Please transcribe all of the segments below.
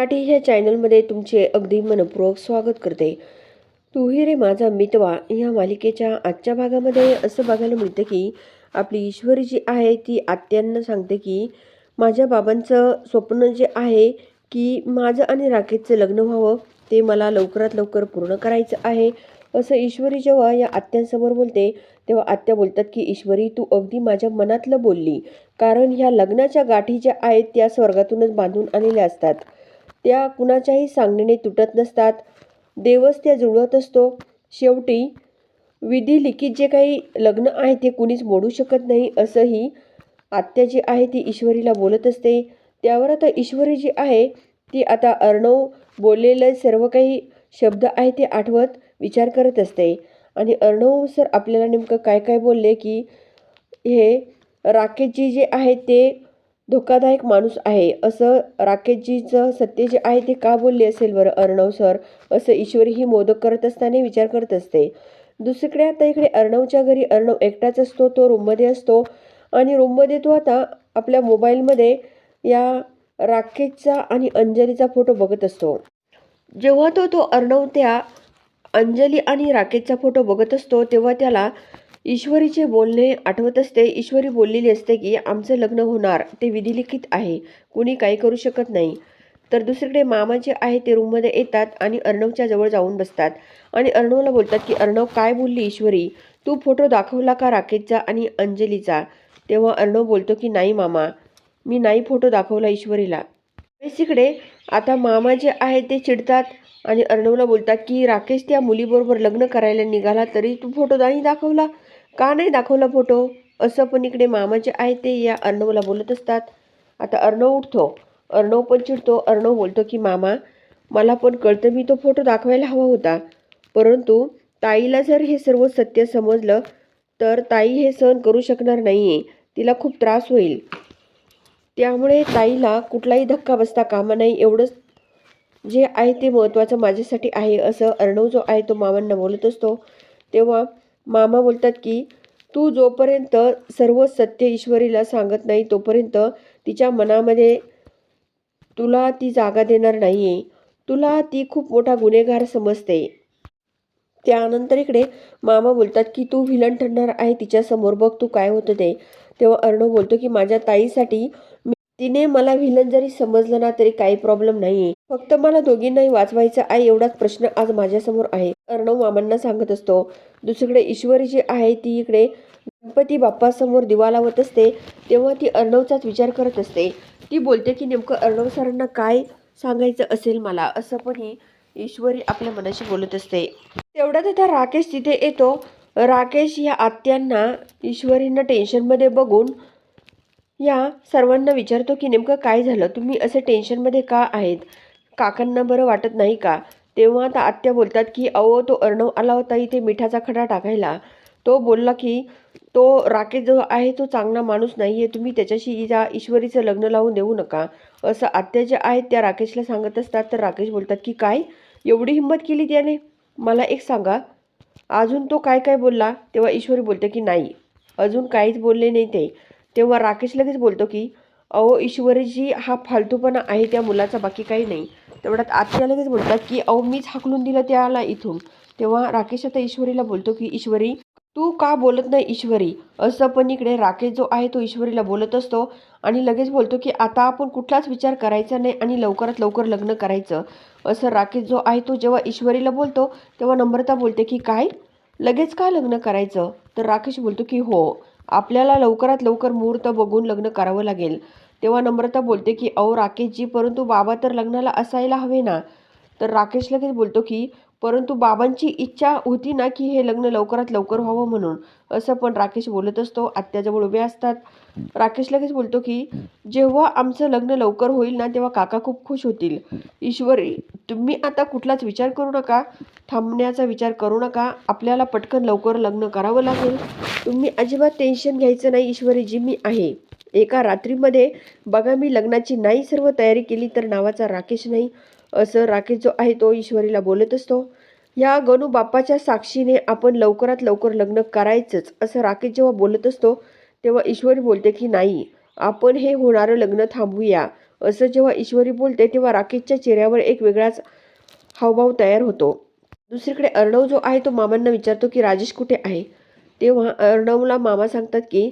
मराठी ह्या चॅनलमध्ये तुमचे अगदी मनपूर्वक स्वागत करते. तूही रे माझा मितवा या मालिकेच्या आजच्या भागामध्ये असं बघायला मिळतं की आपली ईश्वरी जी आहे ती आत्यांना सांगते की माझ्या बाबांचं स्वप्न जे आहे की माझं आणि राकेशचं लग्न व्हावं ते मला लवकरात लवकर पूर्ण करायचं आहे. असं ईश्वरी जेव्हा या आत्यांसमोर बोलते तेव्हा आत्या बोलतात की ईश्वरी तू अगदी माझ्या मनातलं बोलली. कारण ह्या लग्नाच्या गाठी ज्या आहेत त्या स्वर्गातूनच बांधून आलेल्या असतात. त्या कुणाच्याही सांगण्याने तुटत नसतात. देवच त्या जुळवत असतो. शेवटी विधी लिखित जे काही लग्न आहे ते कुणीच मोडू शकत नाही असंही आत्या जी आहे ती ईश्वरीला बोलत असते. त्यावर आता ईश्वरी जी आहे ती आता अर्णव बोललेलं सर्व काही शब्द आहे ते आठवत विचार करत असते. आणि अर्णव सर आपल्याला नेमकं काय काय बोलले की हे राकेशजी जे आहे ते धोकादायक माणूस आहे. असं राकेशजीचं सत्य जे आहे ते का बोलले असेल बरं? अर्णव सर असं ईश्वरी ही मोदक करत असताना विचार करत असते. दुसरीकडे आता इकडे अर्णवच्या घरी अर्णव एकटाच असतो तो रूममध्ये असतो. आणि रूममध्ये तो आता आपल्या मोबाईलमध्ये या राकेशचा आणि अंजलीचा फोटो बघत असतो. जेव्हा तो तो अर्णव त्या अंजली आणि राकेशचा फोटो बघत असतो तेव्हा त्याला ईश्वरीचे बोलणे आठवत असते ईश्वरी बोललेली असते की आमचं लग्न होणार ते विधिलिखित आहे कुणी काही करू शकत नाही. तर दुसरीकडे मामा जे आहे ते रूममध्ये येतात आणि अर्णवच्या जवळ जाऊन बसतात. आणि अर्णवला बोलतात की अर्णव काय बोलली ईश्वरी? तू फोटो दाखवला का राकेशचा आणि अंजलीचा? तेव्हा अर्णव बोलतो की नाही मामा मी नाही फोटो दाखवला ईश्वरीला. बेसिकडे आता मामा जे आहे ते चिडतात आणि अर्णवला बोलतात की राकेश त्या मुलीबरोबर लग्न करायला निघाला तरी तू फोटो नाही दाखवला. का नाही दाखवला फोटो. असं पण इकडे मामा जे आहे ते या अर्णवला बोलत असतात. आता अर्णव उठतो. अर्णव पण चिडतो. अर्णव बोलतो की मामा मला पण कळतं मी तो फोटो दाखवायला हवा होता. परंतु ताईला जर हे सर्व सत्य समजलं तर ताई हे सहन करू शकणार नाही आहे तिला खूप त्रास होईल. त्यामुळे ताईला कुठलाही धक्का बसता कामा नाही. एवढंच जे आहे ते महत्त्वाचं माझ्यासाठी आहे असं अर्णव जो आहे तो मामांना बोलत असतो. तेव्हा मामा बोलतात की तू जोपर्यंत सर्व सत्य ईश्वरीला सांगत नाही तोपर्यंत तिच्या मनामध्ये तुला ती जागा देणार नाही आहे तुला ती खूप मोठा गुन्हेगार समजते. त्यानंतर इकडे मामा बोलतात की तू व्हिलन ठरणार आहे तिच्यासमोर बघ तू काय होतं ते. तेव्हा अर्णव बोलतो की माझ्या ताईसाठी मी- तिने मला व्हिलन जरी समजलं ना तरी काही प्रॉब्लेम नाही आहे फक्त मला दोघींनाही वाचवायचं आहे एवढाच प्रश्न आज माझ्यासमोर आहे. अर्णव मामांना सांगत असतो. दुसरीकडे ईश्वरी जी आहे ती इकडे गणपती बाप्पासमोर दिवा लावत असते. तेव्हा ती अर्णवचाच विचार करत असते. ती बोलते की नेमकं अर्णव सरांना काय सांगायचं असेल मला? असं पण ही ईश्वरी आपल्या मनाशी बोलत असते. तेवढ्यात आता राकेश तिथे येतो. राकेश या आत्यांना ईश्वरींना टेन्शनमध्ये बघून या सर्वांना विचारतो की नेमकं काय झालं? तुम्ही असे टेन्शनमध्ये का आहेत? काकांना बरं वाटत नाही का? तेव्हा आता आत्या बोलतात की अहो तो अर्णव आला होता इथे मिठाचा खडा टाकायला. तो बोलला की तो राकेश जो आहे तो चांगला माणूस नाही आहे तुम्ही त्याच्याशी या ईश्वरीचं लग्न लावून देऊ नका. असं आत्या ज्या आहेत त्या राकेशला सांगत असतात. तर राकेश बोलतात की काय? एवढी हिंमत केली त्याने? मला एक सांगा. अजून तो काय काय बोलला? तेव्हा ईश्वरी बोलते की नाही. अजून काहीच बोलले नाही ते. तेव्हा राकेश लगेच बोलतो की अहो ईश्वरीजी हा फालतूपणा आहे त्या मुलाचा बाकी काही नाही. तेवढ्यात आत्या लगेच बोलतात की अहो मीच हाकलून दिलं त्याला इथून. तेव्हा राकेश आता ईश्वरीला बोलतो की ईश्वरी तू का बोलत नाही ईश्वरी? असं पण इकडे राकेश जो आहे तो ईश्वरीला बोलत असतो आणि लगेच बोलतो की आता आपण कुठलाच विचार करायचा नाही आणि लवकरात लवकर लग्न करायचं. असं राकेश जो आहे तो जेव्हा ईश्वरीला बोलतो तेव्हा नम्रता बोलते की काय? लगेच का लग्न करायचं? तर राकेश बोलतो की हो. आपल्याला लवकरात लवकर मुहूर्त बघून लग्न करावं लागेल. तेव्हा नम्रता बोलते की अहो राकेशजी परंतु बाबा तर लग्नाला असायला हवे ना? तर राकेश लगेच बोलतो की परंतु बाबांची इच्छा होती ना की हे लग्न लवकरात लवकर व्हावं म्हणून. असं पण राकेश बोलत असतो. आत्याजवळ उभे असतात. राकेश लगेच बोलतो की जेव्हा आमचं लग्न लवकर होईल ना तेव्हा काका खूप खुश होतील. ईश्वरी तुम्ही आता कुठलाच विचार करू नका. थांबण्याचा विचार करू नका. आपल्याला पटकन लवकर लग्न करावं लागेल. तुम्ही अजिबात टेन्शन घ्यायचं नाही ईश्वरी जी मी आहे. एका रात्रीमध्ये बघा मी लग्नाची नाही सर्व तयारी केली तर नावाचा राकेश नाही. असं राकेश जो आहे तो ईश्वरीला बोलत असतो. या गणू बाप्पाच्या साक्षीने आपण लवकरात लवकर लग्न करायचंच असं राकेश जेव्हा बोलत असतो तेव्हा ईश्वरी बोलते की नाही आपण हे होणारं लग्न थांबूया. असं जेव्हा ईश्वरी बोलते तेव्हा राकेशच्या चेहऱ्यावर एक वेगळाच हावभाव तयार होतो. दुसरीकडे अर्णव जो आहे तो मामांना विचारतो की राजेश कुठे आहे? तेव्हा अर्णवला मामा सांगतात की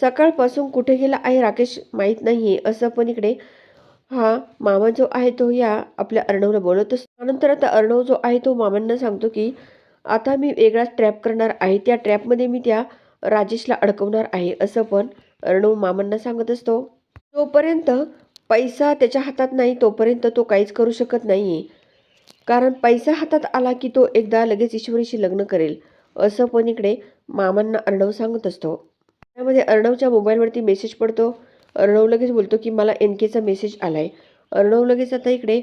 सकाळपासून कुठे गेला आहे राकेश माहीत नाही आहे असं पण इकडे हा मामा जो आहे तो या आपल्या अर्णवला बोलत असतो त्यानंतर आता अर्णव जो आहे तो मामांना सांगतो की आता मी वेगळाच ट्रॅप करणार आहे. त्या ट्रॅपमध्ये मी त्या राजेशला अडकवणार आहे असं पण अर्णव मामांना सांगत असतो. तोपर्यंत पैसा त्याच्या हातात नाही तोपर्यंत तो काहीच करू शकत नाही आहे कारण पैसा हातात आला की तो एकदा लगेच ईश्वरीशी लग्न करेल असं पण इकडे मामांना अर्णव सांगत असतो. त्यामध्ये अर्णवच्या मोबाईलवरती मेसेज पडतो. अर्णव लगेच बोलतो की मला एन केचा मेसेज आला आहे अर्णव लगेच आता इकडे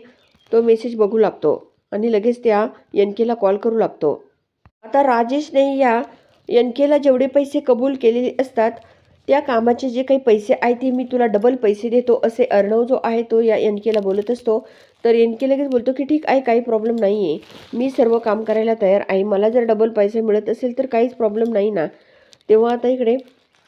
तो मेसेज बघू लागतो आणि लगेच त्या एन केला कॉल करू लागतो. आता राजेशने या एन केला जेवढे पैसे कबूल केलेले असतात त्या कामाचे जे काही पैसे आहे ते मी तुला डबल पैसे देतो असे अर्णव जो आहे तो या एन केला बोलत असतो. तर एन के लगेच बोलतो की ठीक आहे काही प्रॉब्लेम नाही आहे मी सर्व काम करायला तयार आहे. मला जर डबल पैसे मिळत असेल तर काहीच प्रॉब्लेम नाही ना. तेव्हा आता इकडे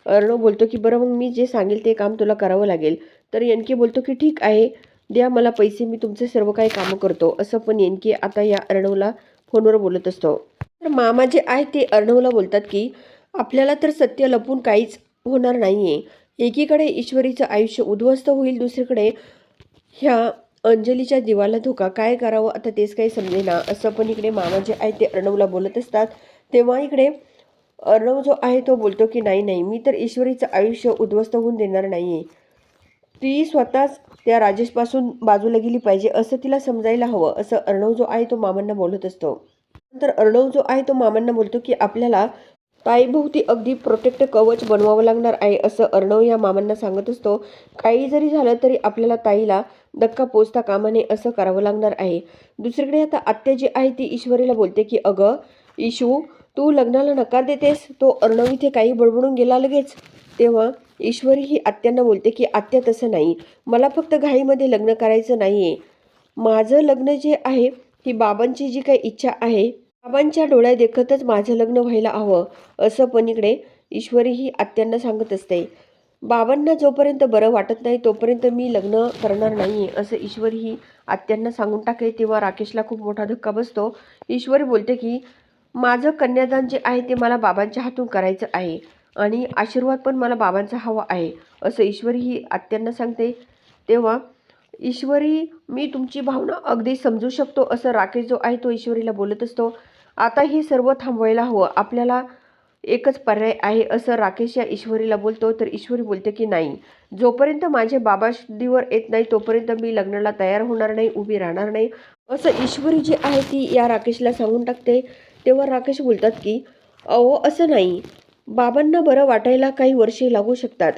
अर्णव बोलतो की बरं मग मी जे सांगेल ते काम तुला करावं लागेल. तर एन बोलतो की ठीक आहे द्या मला पैसे मी तुमचे सर्व काही कामं करतो. असं पण एन आता या अर्णवला फोनवर बोलत असतो. तर मामा जे आहे ते अर्णवला बोलतात की आपल्याला तर सत्य लपून काहीच होणार नाही आहे एकीकडे ईश्वरीचं आयुष्य उद्ध्वस्त होईल दुसरीकडे ह्या अंजलीच्या जीवाला धोका काय करावं आता तेच काही समजेना. असं पण इकडे मामा जे आहे ते अर्णवला बोलत असतात. तेव्हा इकडे अर्णव जो आहे तो बोलतो की नाही नाही मी तर ईश्वरीचं आयुष्य उद्ध्वस्त होऊन देणार नाही आहे ती स्वतःच त्या राजेशपासून बाजूला गेली पाहिजे असं तिला समजायला हवं असं अर्णव जो आहे तो मामांना बोलत असतो. नंतर अर्णव जो आहे तो मामांना बोलतो की आपल्याला ताईभोवती अगदी प्रोटेक्ट कवच बनवावं लागणार आहे असं अर्णव या मामांना सांगत असतो. काही जरी झालं तरी आपल्याला ताईला धक्का पोचता कामा नये असं करावं लागणार आहे. दुसरीकडे आता आत्या जी आहे ती ईश्वरीला बोलते की अगं ईशू तू लग्नाला नकार देतेस? तो अर्णव इथे काही बडबडून गेला लगेच. तेव्हा ईश्वरी ही आत्यांना बोलते की आत्या तसं नाही. मला फक्त घाईमध्ये लग्न करायचं नाही आहे माझं लग्न जे आहे ही बाबांची जी काही इच्छा आहे बाबांच्या डोळ्या देखतच माझं लग्न व्हायला हवं. असं पण इकडे ईश्वरी ही आत्यांना सांगत असते. बाबांना जोपर्यंत बरं वाटत नाही तोपर्यंत मी लग्न करणार नाही असं ईश्वरी ही आत्यांना सांगून टाकले तेव्हा राकेशला खूप मोठा धक्का बसतो. ईश्वरी बोलते की माझं कन्यादान जे आहे ते मला बाबांच्या हातून करायचं आहे आणि आशीर्वाद पण मला बाबांचा हवा आहे असं ईश्वरी ही आत्यांना सांगते. तेव्हा ईश्वरी मी तुमची भावना अगदी समजू शकतो असं राकेश जो आहे तो ईश्वरीला बोलत असतो. आता हे सर्व थांबवायला हवं. आपल्याला एकच पर्याय आहे असं राकेश या ईश्वरीला बोलतो. तर ईश्वरी बोलते की नाही जोपर्यंत माझे बाबा शुद्धीवर येत नाही तोपर्यंत मी लग्नाला तयार होणार नाही उभी राहणार नाही असं ईश्वरी जी आहे ती या राकेशला सांगून टाकते. तेव्हा राकेश बोलतात की अहो असं नाही. बाबांना बरं वाटायला काही वर्षे लागू शकतात.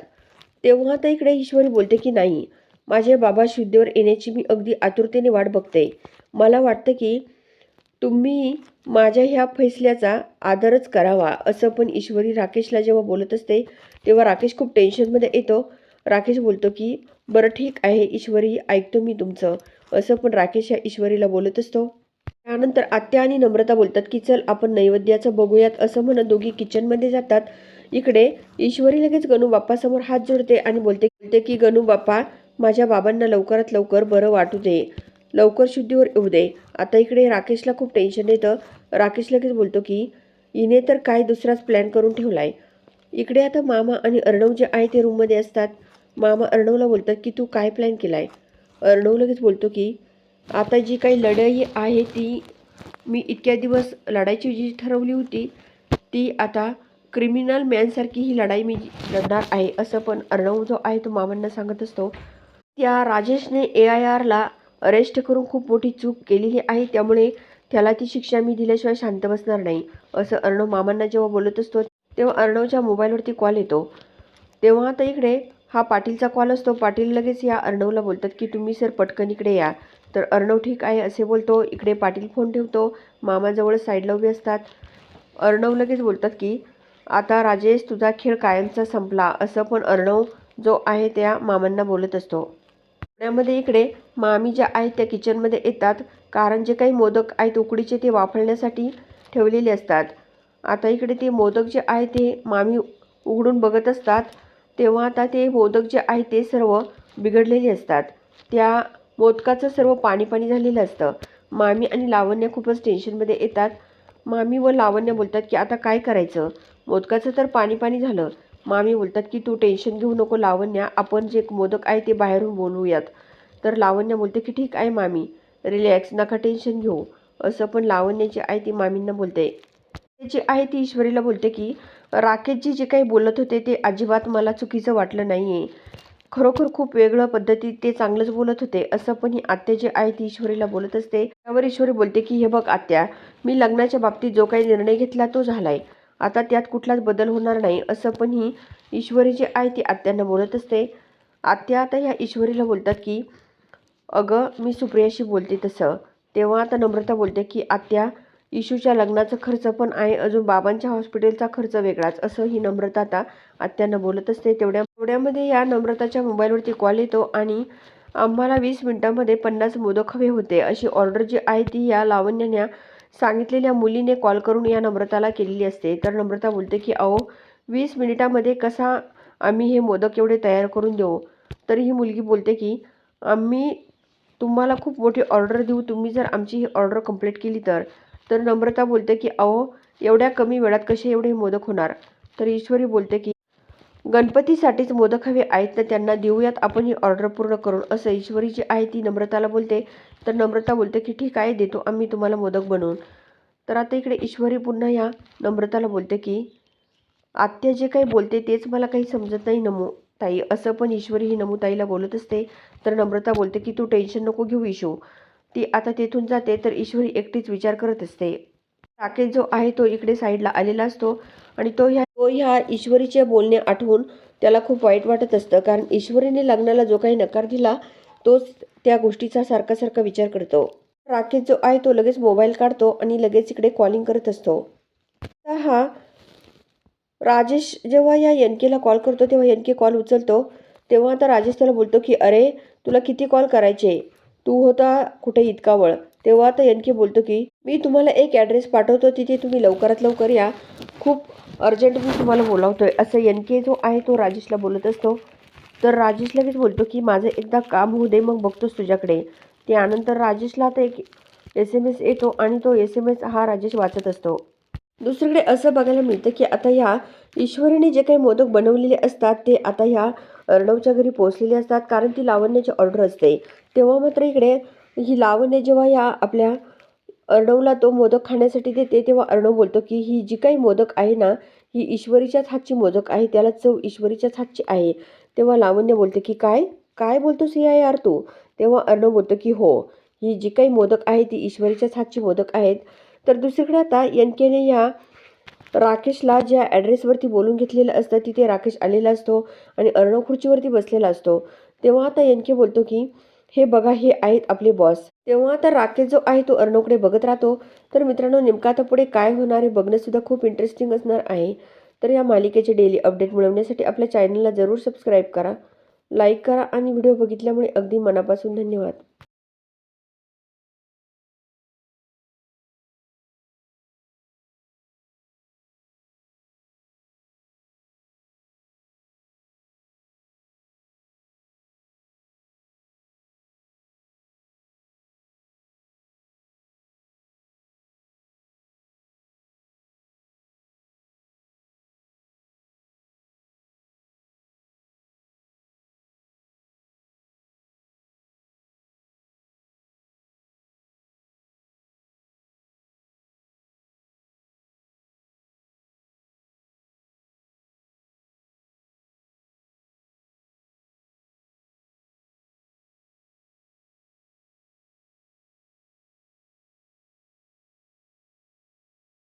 तेव्हा तर इकडे ईश्वरी बोलते की नाही. माझे बाबा शुद्धीवर येण्याची मी अगदी आतुरतेने वाट बघते. मला वाटतं की तुम्ही माझ्या ह्या फैसल्याचा आदरच करावा. असं पण ईश्वरी राकेशला जेव्हा बोलत असते तेव्हा राकेश खूप टेन्शनमध्ये येतो. राकेश बोलतो की बरं ठीक आहे. ईश्वरी ऐकतो मी तुमचं. असं पण राकेश या ईश्वरीला बोलत असतो. त्यानंतर आत्या आणि नम्रता बोलतात की चल आपण नैवेद्याचं बघूयात असं म्हणत दोघी किचनमध्ये जातात. इकडे ईश्वरी लगेच गणू बाप्पासमोर हात जोडते आणि बोलते बोलते की गणू बाप्पा माझ्या बाबांना लवकरात लवकर बरं वाटू दे. लवकर शुद्धीवर येऊ दे. आता इकडे राकेशला खूप टेन्शन येतं. राकेश लगेच बोलतो की हिने तर काय दुसराच प्लॅन करून ठेवला आहे इकडे आता मामा आणि अर्णव जे आहे ते रूममध्ये असतात. मामा अर्णवला बोलतात की तू काय प्लॅन केला आहे अर्णव लगेच बोलतो की आता जी काही लढाई आहे ती मी इतक्या दिवस लढायची जी ठरवली होती ती आता क्रिमिनल मॅनसारखी ही लढाई मी लढणार आहे असं पण अर्णव जो आहे तो मामांना सांगत असतो. त्या राजेशने ए आय आरला अरेस्ट करून खूप मोठी चूक केलेली आहे त्यामुळे त्याला ती शिक्षा मी दिल्याशिवाय शांत बसणार नाही असं अर्णव मामांना जेव्हा बोलत असतो तेव्हा अर्णवच्या मोबाईलवरती कॉल येतो. तेव्हा आता इकडे हा पाटीलचा कॉल असतो पाटील लगेच या अर्णवला बोलतात की तुम्ही सर पटकन इकडे या. तर अर्णव ठीक आहे असे बोलतो. इकडे पाटील फोन ठेवतो. मामाजवळ साईडला उभे असतात. अर्णव लगेच बोलतात की आता राजेश तुझा खेळ कायमचा संपला. असं पण अर्णव जो आहे त्या मामांना बोलत असतो. पुण्यामध्ये इकडे मामी ज्या आहेत त्या किचनमध्ये येतात. कारण जे काही मोदक आहेत उकडीचे ते वाफळण्यासाठी ठेवलेले असतात. आता इकडे ते मोदक जे आहे ते मामी उघडून बघत असतात. तेव्हा आता ते मोदक जे आहे ते सर्व बिघडलेले असतात. त्या मोदकाचं सर्व पाणी पाणी झालेलं असतं. मामी आणि लावण्य खूपच टेन्शनमध्ये येतात. मामी व लावण्य बोलतात की आता काय करायचं? मोदकाचं तर पाणी पाणी झालं. मामी बोलतात की तू टेन्शन घेऊ नको लावण्या आपण जे मोदक आहे ते बाहेरून बोलवूयात तर लावण्य बोलते की ठीक आहे मामी रिलॅक्स नका टेन्शन घेऊ. असं पण लावण्याची आहे ती मामींना बोलते. जी आहे ती ईश्वरीला बोलते की राकेशजी जे काही बोलत होते ते अजिबात मला चुकीचं वाटलं नाही आहे खरोखर खूप वेगळं पद्धतीत ते चांगलंच बोलत होते असं पण ही आत्या जी आहे ती ईश्वरीला बोलत असते. त्यावर ईश्वरी बोलते की हे बघ आत्या मी लग्नाच्या बाबतीत जो काही निर्णय घेतला तो झालाय. आता त्यात कुठलाच बदल होणार नाही असं पण ही ईश्वरी जी आहे ती आत्यांना बोलत असते. आत्या आता ह्या ईश्वरीला बोलतात की अगं मी सुप्रियाशी बोलते तसं. तेव्हा आता नम्रता बोलते की आत्या इशूच्या लग्नाचा खर्च पण आहे अजून बाबांच्या हॉस्पिटलचा खर्च वेगळाच असं ही नम्रता आता आत्यांना बोलत असते. तेवढ्या एवढ्यामध्ये या नम्रताच्या मोबाईलवरती कॉल येतो आणि आम्हाला वीस मिनिटांमध्ये पन्नास मोदक हवे होते. अशी ऑर्डर जी आहे ती या लावण्याने सांगितलेल्या मुलीने कॉल करून या नम्रताला केलेली असते. तर नम्रता बोलते की अहो वीस मिनिटामध्ये कसा आम्ही हे मोदक एवढे तयार करून देऊ? तर ही मुलगी बोलते की आम्ही तुम्हाला खूप मोठी ऑर्डर देऊ. तुम्ही जर आमची ही ऑर्डर कंप्लीट केली तर. तर नम्रता बोलते की अहो एवढ्या कमी वेळात कसे एवढे मोदक होणार? तर ईश्वरी बोलते की गणपतीसाठीच मोदक हवे आहेत तर त्यांना देऊयात. आपण ही ऑर्डर पूर्ण करून असं ईश्वरी जी आहे ती नम्रताला बोलते. तर नम्रता बोलते की ठीक आहे देतो. आम्ही तुम्हाला मोदक बनवून. तर आता इकडे ईश्वरी पुन्हा या. नम्रताला बोलते की आत्या जे काही बोलते तेच मला काही समजत नाही नमो ताई. असं पण ईश्वरी ही नमूताईला बोलत असते. तर नम्रता बोलते की तू टेन्शन नको घेऊ इशू ती आता तेथून जाते तर ईश्वरी एकटीच विचार करत असते. राकेश जो आहे तो इकडे साईडला आलेला असतो आणि तो ह्या तो ह्या ईश्वरीचे बोलणे आठवून त्याला खूप वाईट वाटत असतं. कारण ईश्वरीने लग्नाला जो काही नकार दिला तोच त्या गोष्टीचा सारखा सारखा विचार करतो. राकेश जो आहे तो लगेच मोबाईल काढतो आणि लगेच इकडे कॉलिंग करत असतो. आता हा राजेश जेव्हा या एन केला कॉल करतो तेव्हा एन के कॉल उचलतो. तेव्हा आता राजेश त्याला बोलतो की अरे तुला किती कॉल करायचे? तू होता कुठे इतका वळ? तेव्हा आता एन के बोलतो की मी तुम्हाला एक ॲड्रेस पाठवतो तिथे तुम्ही लवकरात लवकर या. खूप अर्जंट मी तुम्हाला बोलावतो आहे असं एन के जो आहे तो राजेशला बोलत असतो. तर राजेश लगेच बोलतो की माझं एकदा काम होऊ दे मग बघतोस तुझ्याकडे. त्यानंतर राजेशला आता एक एस एम एस येतो आणि तो एस एम एस हा राजेश वाचत असतो. दुसरीकडे असं बघायला मिळतं की आता ह्या ईश्वरीने जे काही मोदक बनवलेले असतात ते आता ह्या अर्णवच्या घरी पोहोचलेले असतात कारण ती लावण्याची ऑर्डर असते. तेव्हा मात्र इकडे ही लावण्य जेव्हा ह्या आपल्या अर्णवला तो मोदक खाण्यासाठी देते तेव्हा अर्णव बोलतो की ही जी काही मोदक आहे ना ही ईश्वरीच्याच हातची मोदक आहे त्याला चव ईश्वरीच्याच हातची आहे. तेव्हा लावण्य बोलते की काय? काय बोलतोस या यार तू? तेव्हा अर्णव बोलतो की हो ही जी काही मोदक आहे ती ईश्वरीच्याच हातची मोदक आहेत. तर दुसरीकडे आता यनकेने या राकेशला ज्या ॲड्रेसवरती बोलून घेतलेलं असतं तिथे राकेश आलेला असतो आणि अर्णव खुर्चीवरती बसलेला असतो. तेव्हा आता यनके बोलतो की हे बघा हे आहेत आपले बॉस तेव्हा तर राकेश जो आहे तो अर्णवकडे बघत राहतो. तर मित्रांनो नेमका आता पुढे काय होणार आहे बघणंसुद्धा खूप इंटरेस्टिंग असणार आहे. तर या मालिकेचे डेली अपडेट मिळवण्यासाठी आपल्या चॅनलला जरूर सबस्क्राईब करा लाईक करा आणि व्हिडिओ बघितल्यामुळे अगदी मनापासून धन्यवाद.